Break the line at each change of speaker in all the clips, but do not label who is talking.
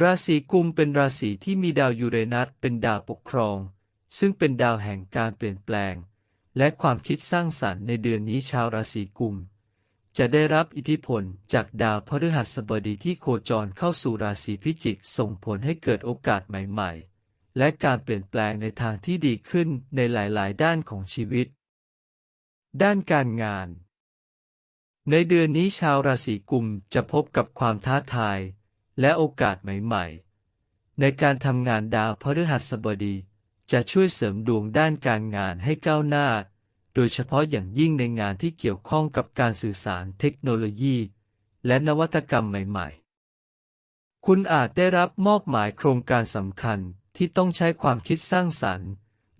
ราศีกุมเป็นราศีที่มีดาวยูเรนัสเป็นดาวปกครอง ซึ่งเป็นดาวแห่งการเปลี่ยนแปลง และความคิดสร้างสรรค์ในเดือนนี้ชาวราศีกุม จะได้รับอิทธิพลจากดาวพฤหัสบดีที่โคจรเข้าสู่ราศีพิจิกส่งผลให้เกิดโอกาสใหม่ ๆ และการเปลี่ยนแปลงในทางที่ดีขึ้นในหลายๆ ด้านของชีวิต ด้านการงาน ในเดือนนี้ชาวราศีกุมจะพบกับความท้าทาย และโอกาสใหม่ๆ ในการทำงานดาวพฤหัสบดี จะช่วยเสริมดวงด้านการงานให้ก้าวหน้า โดยเฉพาะอย่างยิ่งในงานที่เกี่ยวข้องกับการสื่อสารเทคโนโลยี และนวัตกรรมใหม่ๆ คุณอาจได้รับมอบหมายโครงการสำคัญที่ต้องใช้ความคิดสร้างสรรค์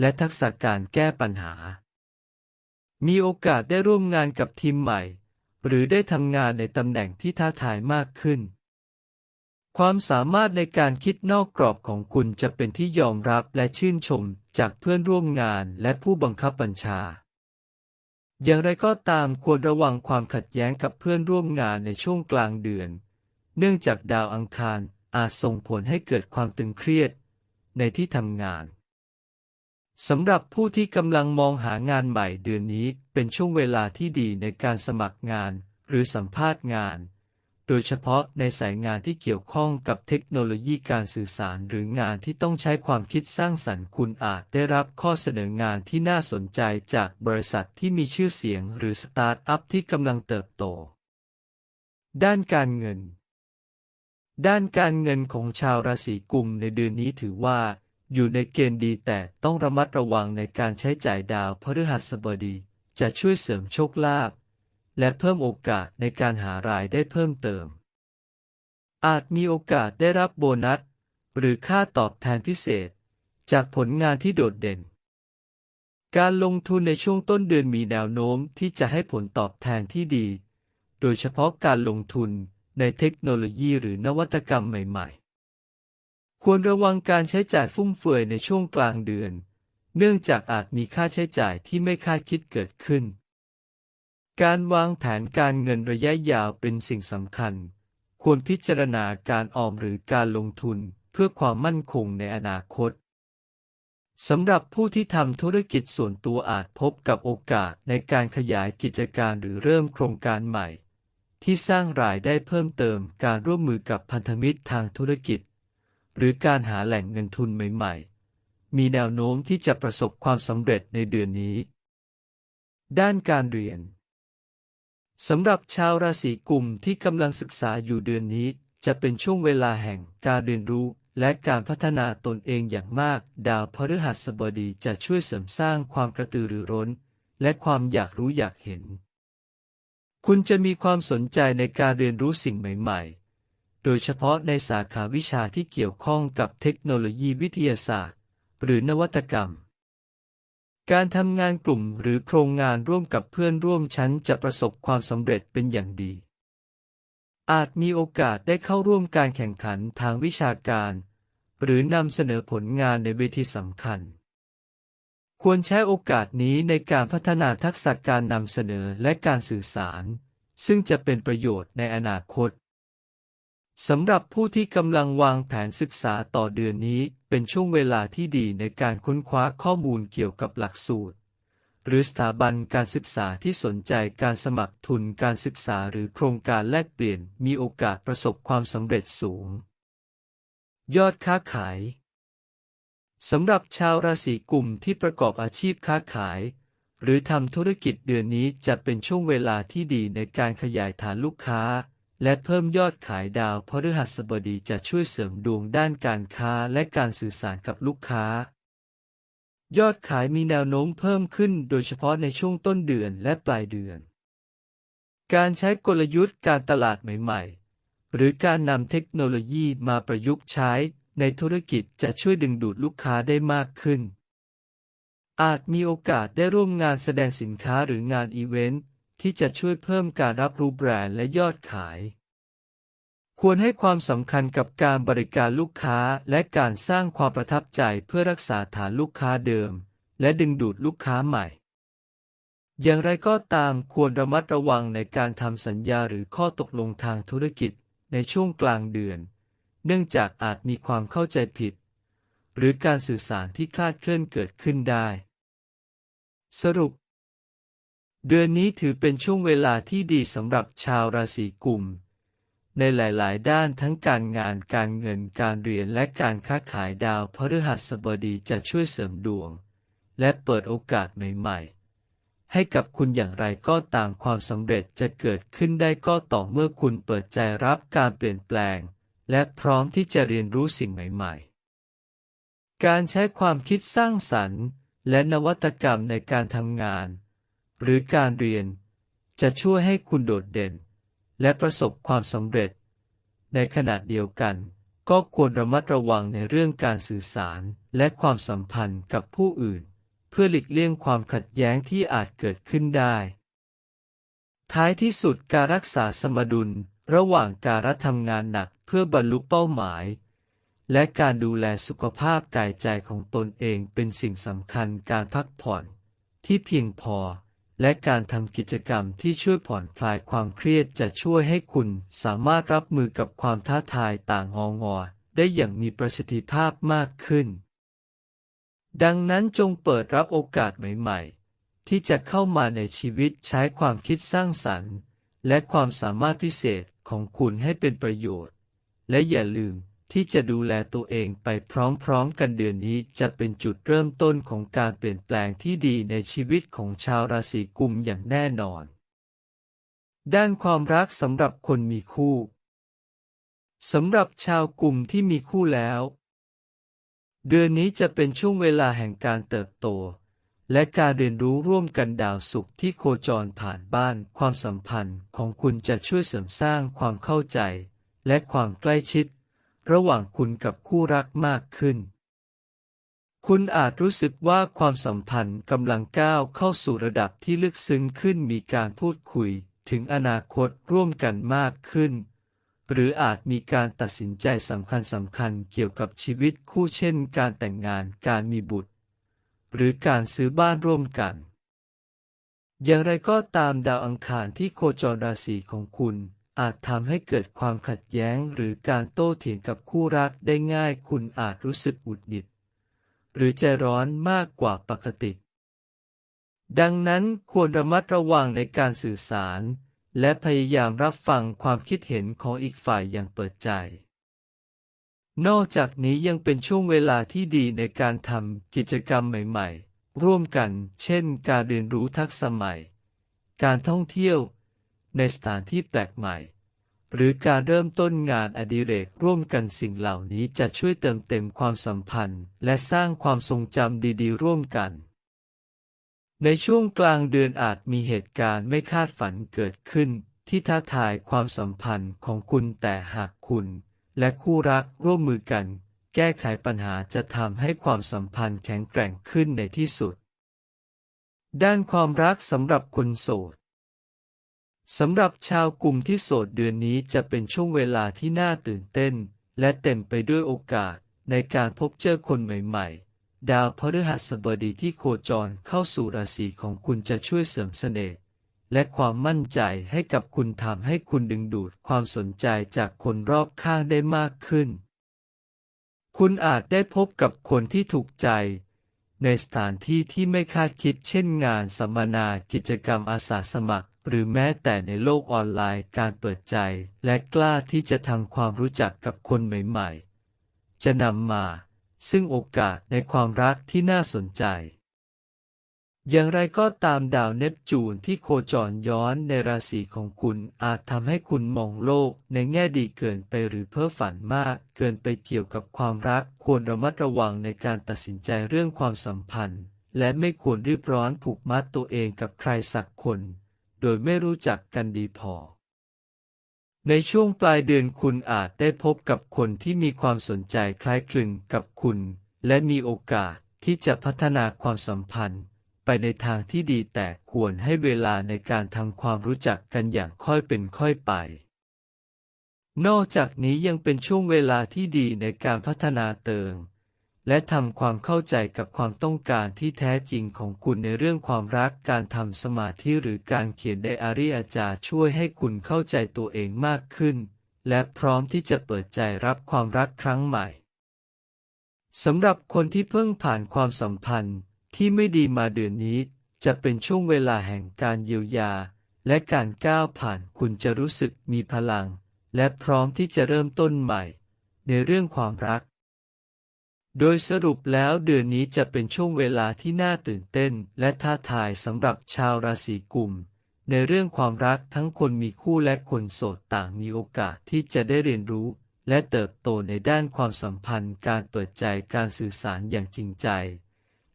และทักษะการแก้ปัญหา มีโอกาสได้ร่วมงานกับทีมใหม่ หรือได้ทำงานในตำแหน่งที่ท้าทายมากขึ้น ความสามารถในการคิดนอกกรอบของคุณจะเป็นที่ยอมรับและชื่นชมจากเพื่อนร่วมงานและผู้บังคับบัญชา อย่างไรก็ตามควรระวังความขัดแย้งกับเพื่อนร่วมงานในช่วงกลางเดือน เนื่องจากดาวอังคารอาจส่งผลให้เกิดความตึงเครียดในที่ทำงานสำหรับผู้ที่กำลังมองหางานใหม่เดือนนี้เป็นช่วงเวลาที่ดีในการสมัครงานหรือสัมภาษณ์งาน โดยเฉพาะในสายงานที่เกี่ยวข้องกับเทคโนโลยีการสื่อสารหรืองานที่ต้องใช้ความคิดสร้างสรรค์คุณอาจได้รับข้อเสนองานที่น่าสนใจจากบริษัทที่มีชื่อเสียงหรือสตาร์ทอัพที่กำลังเติบโต ด้านการเงิน ด้านการเงินของชาวราศีกุมในเดือนนี้ถือว่า อยู่ในเกณฑ์ดีแต่ต้องระมัดระวังในการใช้จ่ายดาวพฤหัสบดี จะช่วยเสริมโชคลาภ และเพิ่มโอกาสในการหารายได้เพิ่มเติม อาจมีโอกาสได้รับโบนัส หรือค่าตอบแทนพิเศษ จากผลงานที่โดดเด่น การลงทุนในช่วงต้นเดือนมีแนวโน้มที่จะให้ผลตอบแทนที่ดี โดยเฉพาะการลงทุนในเทคโนโลยีหรือนวัตกรรมใหม่ ๆ ควรระวังการใช้จ่ายฟุ่มเฟือยในช่วงกลางเดือน เนื่องจากอาจมีค่าใช้จ่ายที่ไม่คาดคิดเกิดขึ้น การวางแผนการเงินระยะยาวเป็นสิ่งสำคัญ ควรพิจารณาการออมหรือการลงทุนเพื่อความมั่นคงในอนาคตสำหรับผู้ที่ทำธุรกิจส่วนตัวอาจพบกับโอกาสในการขยายกิจการหรือเริ่มโครงการใหม่ ที่สร้างรายได้เพิ่มเติมการร่วมมือกับพันธมิตรทางธุรกิจ หรือการหาแหล่งเงินทุนใหม่ๆ มีแนวโน้มที่จะประสบความสำเร็จในเดือนนี้ ด้านการเรียน สำหรับชาวราศีกุมที่กำลังศึกษาอยู่เดือนนี้ จะเป็นช่วงเวลาแห่งการเรียนรู้ และการพัฒนาตนเองอย่างมาก ดาวพฤหัสบดีจะช่วยเสริมสร้างความกระตือรือร้น และความอยากรู้อยากเห็น คุณจะมีความสนใจในการเรียนรู้สิ่งใหม่ ๆ โดยเฉพาะในสาขาวิชาที่เกี่ยวข้องกับเทคโนโลยีวิทยาศาสตร์ หรือนวัตกรรม การทำงานกลุ่มหรือโครงงานร่วมกับเพื่อนร่วมชั้นจะประสบความสำเร็จเป็นอย่างดี อาจมีโอกาสได้เข้าร่วมการแข่งขันทางวิชาการ หรือนำเสนอผลงานในเวทีสำคัญ ควรใช้โอกาสนี้ในการพัฒนาทักษะการนำเสนอและการสื่อสาร ซึ่งจะเป็นประโยชน์ในอนาคต สำหรับผู้ที่กำลังวางแผนศึกษาต่อเดือนนี้เป็นช่วงเวลาที่ดีในการค้นคว้าข้อมูลเกี่ยวกับหลักสูตร หรือสถาบันการศึกษาที่สนใจการสมัครทุนการศึกษาหรือโครงการแลกเปลี่ยนมีโอกาสประสบความสำเร็จสูง ยอดค้าขายสำหรับชาวราศีกุมที่ประกอบอาชีพค้าขาย หรือทำธุรกิจเดือนนี้จะเป็นช่วงเวลาที่ดีในการขยายฐานลูกค้า และเพิ่มยอดขายดาวพฤหัสบดีจะช่วยเสริมดวงด้านการค้าและการสื่อสารกับลูกค้า ยอดขายมีแนวโน้มเพิ่มขึ้นโดยเฉพาะในช่วงต้นเดือนและปลายเดือน การใช้กลยุทธ์การตลาดใหม่ ๆ หรือการนำเทคโนโลยีมาประยุกต์ใช้ในธุรกิจจะช่วยดึงดูดลูกค้าได้มากขึ้น อาจมีโอกาสได้ร่วมงานแสดงสินค้าหรืองานอีเวนต์ที่จะช่วยเพิ่มการรับรู้แบรนด์และยอดขาย ควรให้ความสำคัญกับการบริการลูกค้าและการสร้างความประทับใจเพื่อรักษาฐานลูกค้าเดิม และดึงดูดลูกค้าใหม่ อย่างไรก็ตามควรระมัดระวังในการทำสัญญาหรือข้อตกลงทางธุรกิจในช่วงกลางเดือน เนื่องจากอาจมีความเข้าใจผิด หรือการสื่อสารที่คลาดเคลื่อนเกิดขึ้นได้ สรุป เดือนนี้ถือเป็นช่วงเวลาที่ดีสำหรับชาวราศีกุม ในหลาย ๆ ด้านทั้งการงานการเงินการเรียนและการค้าขายดาวพฤหัสบดีจะช่วยเสริมดวง และเปิดโอกาสใหม่ ๆ ให้กับคุณอย่างไรก็ตามความสำเร็จจะเกิดขึ้นได้ก็ต่อเมื่อคุณเปิดใจรับการเปลี่ยนแปลง และพร้อมที่จะเรียนรู้สิ่งใหม่ ๆ การใช้ความคิดสร้างสรรค์ และนวัตกรรมในการทำงาน หรือการเรียน จะช่วยให้คุณโดดเด่น และประสบความสำเร็จ ในขณะเดียวกัน ก็ควรระมัดระวังในเรื่องการสื่อสารและความสัมพันธ์กับผู้อื่น เพื่อหลีกเลี่ยงความขัดแย้งที่อาจเกิดขึ้นได้ ท้ายที่สุดการรักษาสมดุลระหว่างการทำงานหนักเพื่อบรรลุเป้าหมาย และการดูแลสุขภาพกายใจของตนเองเป็นสิ่งสำคัญการพักผ่อนที่เพียงพอ และการทำกิจกรรมที่ช่วยผ่อนคลายความเครียดจะช่วยให้คุณสามารถรับมือกับความท้าทายต่างงองอได้อย่างมีประสิทธิภาพมากขึ้น ดังนั้นจงเปิดรับโอกาสใหม่ ๆ ที่จะเข้ามาในชีวิตใช้ความคิดสร้างสรรค์ และความสามารถพิเศษของคุณให้เป็นประโยชน์ และอย่าลืม ที่จะดูแลตัวเองไปพร้อมๆกันเดือนนี้จะเป็นจุดเริ่มต้นของการเปลี่ยนแปลงที่ดีในชีวิตของชาวราศีกุมอย่างแน่นอน ด้านความรักสำหรับคนมีคู่สำหรับชาวกลุ่มที่มีคู่แล้ว เดือนนี้จะเป็นช่วงเวลาแห่งการเติบโต และการเรียนรู้ร่วมกันดาวสุขที่โคจรผ่านบ้าน ความสัมพันธ์ของคุณจะช่วยเสริมสร้างความเข้าใจ และความใกล้ชิด ระหว่างคุณกับคู่รักมากขึ้น คุณอาจรู้สึกว่าความสัมพันธ์กำลังก้าวเข้าสู่ระดับที่ลึกซึ้งขึ้นมีการพูดคุยถึงอนาคตร่วมกันมากขึ้น หรืออาจมีการตัดสินใจสำคัญสำคัญเกี่ยวกับชีวิตคู่เช่น การแต่งงานการมีบุตร หรือการซื้อบ้านร่วมกัน อย่างไรก็ตามดาวอังคารที่โคจรราศีของคุณ อาจทำให้เกิดความขัดแย้งหรือการโต้เถียงกับคู่รักได้ง่าย คุณอาจรู้สึกหงุดหงิด หรือใจร้อนมากกว่าปกติ ดังนั้นควรระมัดระวังในการสื่อสาร และพยายามรับฟังความคิดเห็นของอีกฝ่ายอย่างเปิดใจ นอกจากนี้ยังเป็นช่วงเวลาที่ดีในการทำกิจกรรมใหม่ ๆ ร่วมกัน เช่น การเรียนรู้ทักษะใหม่ การท่องเที่ยว ในสถานที่แปลกใหม่ หรือการเริ่มต้นงานอดิเรกร่วมกันสิ่งเหล่านี้จะช่วยเติมเต็มความสัมพันธ์ และสร้างความทรงจำดีๆ ร่วมกัน ในช่วงกลางเดือนอาจมีเหตุการณ์ไม่คาดฝันเกิดขึ้น ที่ท้าทายความสัมพันธ์ของคุณแต่หากคุณ และคู่รักร่วมมือกัน แก้ไขปัญหาจะทำให้ความสัมพันธ์แข็งแกร่งขึ้นในที่สุด ด้านความรักสำหรับคนโสด สำหรับชาวกลุ่มที่โสดเดือนนี้จะเป็นช่วงเวลาที่น่าตื่นเต้น และเต็มไปด้วยโอกาสในการพบเจอคนใหม่ๆ ดาวพฤหัสบดีที่โคจรเข้าสู่ราศีของคุณจะช่วยเสริมเสน่ห์และความมั่นใจให้กับคุณทำให้คุณดึงดูดความสนใจจากคนรอบข้างได้มากขึ้น คุณอาจได้พบกับคนที่ถูกใจ ในสถานที่ที่ไม่คาดคิดเช่นงานสัมมนากิจกรรมอาสาสมัคร หรือแม้แต่ในโลกออนไลน์การเปิดใจ และกล้าที่จะทำความรู้จักกับคนใหม่ๆ จะนำมา ซึ่งโอกาสในความรักที่น่าสนใจ อย่างไรก็ตามดาวเนปจูนที่โคจรย้อนในราศีของคุณอาจทำให้คุณมองโลกในแง่ดีเกินไปหรือเพ้อฝันมากเกินไปเกี่ยวกับความรักควรระมัดระวังในการตัดสินใจเรื่องความสัมพันธ์ และไม่ควรรีบร้อนผูกมัดตัวเองกับใครสักคน โดยไม่รู้จักกันดีพอ ในช่วงปลายเดือนคุณอาจได้พบกับคนที่มีความสนใจคล้ายคลึงกับคุณ และมีโอกาสที่จะพัฒนาความสัมพันธ์ ไปในทางที่ดีแต่ควรให้เวลาในการทำความรู้จักกันอย่างค่อยเป็นค่อยไป นอกจากนี้ยังเป็นช่วงเวลาที่ดีในการพัฒนาเติง และทำความเข้าใจกับความต้องการที่แท้จริงของคุณในเรื่องความรักการทำสมาธิหรือการเขียนไดอารี่อาจารย์ช่วยให้คุณเข้าใจตัวเองมากขึ้น และพร้อมที่จะเปิดใจรับความรักครั้งใหม่สำหรับคนที่เพิ่งผ่านความสัมพันธ์ที่ไม่ดีมาเดือนนี้ จะเป็นช่วงเวลาแห่งการเยียวยา และการก้าวผ่านคุณจะรู้สึกมีพลัง และพร้อมที่จะเริ่มต้นใหม่ ในเรื่องความรัก โดยสรุปแล้วเดือนนี้จะเป็นช่วงเวลาที่น่าตื่นเต้น และท้าทายสำหรับชาวราศีกุม ในเรื่องความรักทั้งคนมีคู่และคนโสดต่างมีโอกาสที่จะได้เรียนรู้ และเติบโตในด้านความสัมพันธ์ การเปิดใจการสื่อสารอย่างจริงใจ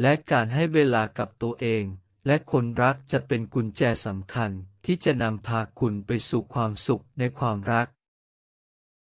และการให้เวลากับตัวเอง และคนรักจะเป็นกุญแจสำคัญที่จะนำพาคุณไปสู่ความสุขในความรัก